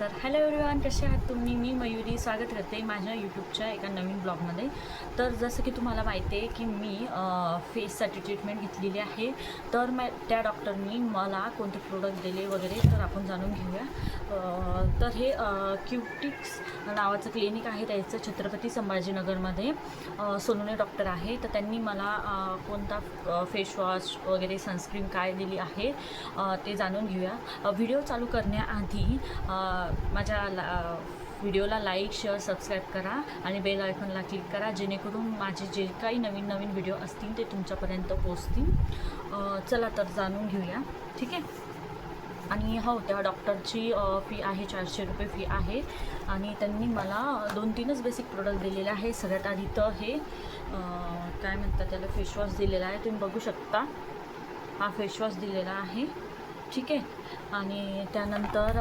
तर hello everyone कसे आहात तुम्ही? मी मयुरी स्वागत करते माझ्या यूट्यूबच्या एका नवीन ब्लॉगमध्ये तर जसं की तुम्हाला माहिती आहे की मी फेससाठी ट्रीटमेंट घेतलेली आहे. तर मॅ त्या डॉक्टरनी मला कोणते प्रोडक्ट दिले वगैरे तर आपण जाणून घेऊया. तर हे क्युटिक्स नावाचं क्लिनिक आहे त्याचं छत्रपती संभाजीनगरमध्ये. अ, सोनुने डॉक्टर आहे. तर त्यांनी मला कोणता फेशवॉश वगैरे सनस्क्रीन काय दिली आहे ते जाणून घेऊया. व्हिडिओ चालू करण्याआधी माझ्या ला व्हिडिओला लाईक शेअर सबस्क्राईब करा आणि बेल आयकॉनला क्लिक करा जेणेकरून माझे जे काही नवीन नवीन व्हिडिओ असतील ते तुमच्यापर्यंत पोचतील चला तर जाणून घेऊया. ठीक आहे? आणि हो त्या डॉक्टरची फी आहे चारशे रुपये फी आहे. आणि त्यांनी मला दोन तीनच बेसिक प्रोडक्ट दिलेले आहे. सगळ्यात आधी तर हे काय म्हणतात त्याला फेशवॉश दिलेला आहे. तुम्ही बघू शकता. हा फेशवॉश दिलेला आहे. ठीक आहे. आणि त्यानंतर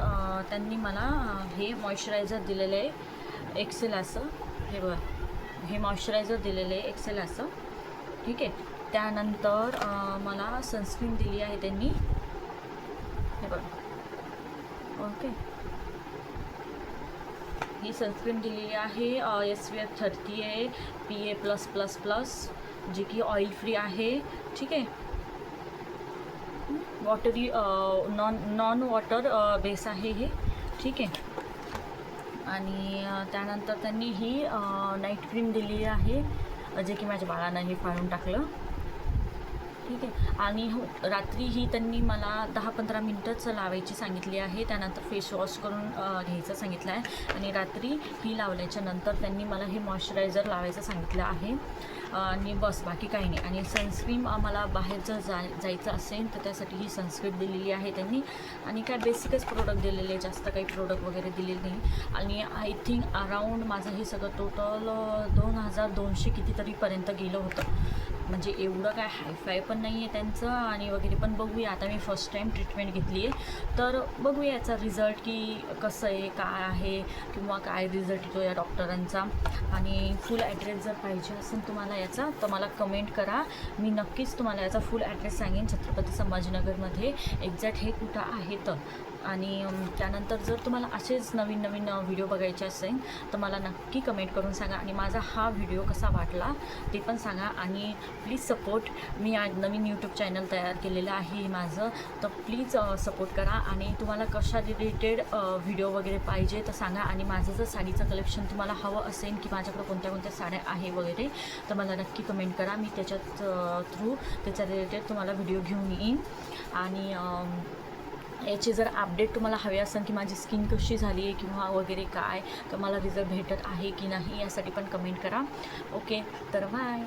त्यांनी मला हे मॉइश्चरायझर दिलेलं आहे एक्सेल असं. हे बघ. हे मॉइश्चरायझर दिलेलं आहे एक्सेल असं. ठीक आहे. त्यानंतर मला सनस्क्रीन दिली आहे त्यांनी. हे बघ. ओके. ही सनस्क्रीन दिलेली आहे एस वी एफ थर्टी आहे P A plus plus plus जी की ऑइल फ्री आहे. ठीक आहे. Watery non non water base आहे हे. ठीक आहे? आणि त्यानंतर त्यांनी ही नाईट क्रीम दिलेली आहे. जे की माझ्या बाळानं हे फाळून टाकलं. ठीक आहे. आणि हो रात्री ही त्यांनी मला दहा पंधरा मिनटंच लावायची सांगितली आहे. त्यानंतर फेस वॉश करून घ्यायचं सांगितलं आहे. आणि रात्री ही लावल्याच्या नंतर त्यांनी मला हे मॉइश्चरायझर लावायचं सांगितलं आहे. आणि बस बाकी काही नाही. आणि सनस्क्रीन आम्हाला बाहेर जर जा जायचं असेल तर त्यासाठी ही सनस्क्रीन दिलेली आहे त्यांनी. आणि काय बेसिकच प्रोडक्ट दिलेले जास्त काही प्रोडक्ट वगैरे दिलेले नाही. आणि आय थिंक अराऊंड माझं हे सगळं टोटल दोन हजार दोनशे कितीतरीपर्यंत गेलं होतं. म्हणजे एवढं काय हायफाय पण नाही आहे त्यांचं आणि वगैरे पण बघूया. आता मी फर्स्ट टाईम ट्रीटमेंट घेतली आहे तर बघूया याचा रिझल्ट की कसं आहे काय आहे किंवा काय रिझल्ट येतो या डॉक्टरांचा आणि फुल ॲड्रेस जर पाहिजे असेल तुम्हाला याचा तर मला कमेंट करा. मी नक्कीच तुम्हाला याचा फुल ॲड्रेस सांगेन छत्रपती संभाजीनगरमध्ये. एक्झॅक्ट हे कुठं आहे तर. आणि त्यानंतर जर तुम्हाला असेच नवीन नवीन व्हिडिओ बघायचे असेल तर मला नक्की कमेंट करून सांगा. आणि माझा हा व्हिडिओ कसा वाटला ते पण सांगा. आणि प्लीज सपोर्ट. मी आज नवीन यूट्यूब चॅनल तयार केलेलं आहे माझं. तर प्लीज सपोर्ट करा. आणि तुम्हाला कशा रिलेटेड व्हिडिओ वगैरे पाहिजे तर सांगा. आणि माझं जर साडीचं कलेक्शन तुम्हाला हवं असेल की माझ्याकडे कोणत्या कोणत्या साड्या आहे वगैरे तर मला नक्की कमेंट करा. मी त्याच्यात थ्रू त्याच्या रिलेटेड तुम्हाला व्हिडिओ घेऊन येईन. आणि याचे जर अपडेट तुम्हाला हवे असेल की माझी स्किन कशी झाली आहे किंवा वगैरे काय तर मला रिझल्ट भेटत आहे की नाही यासाठी पण कमेंट करा. ओके तर बाय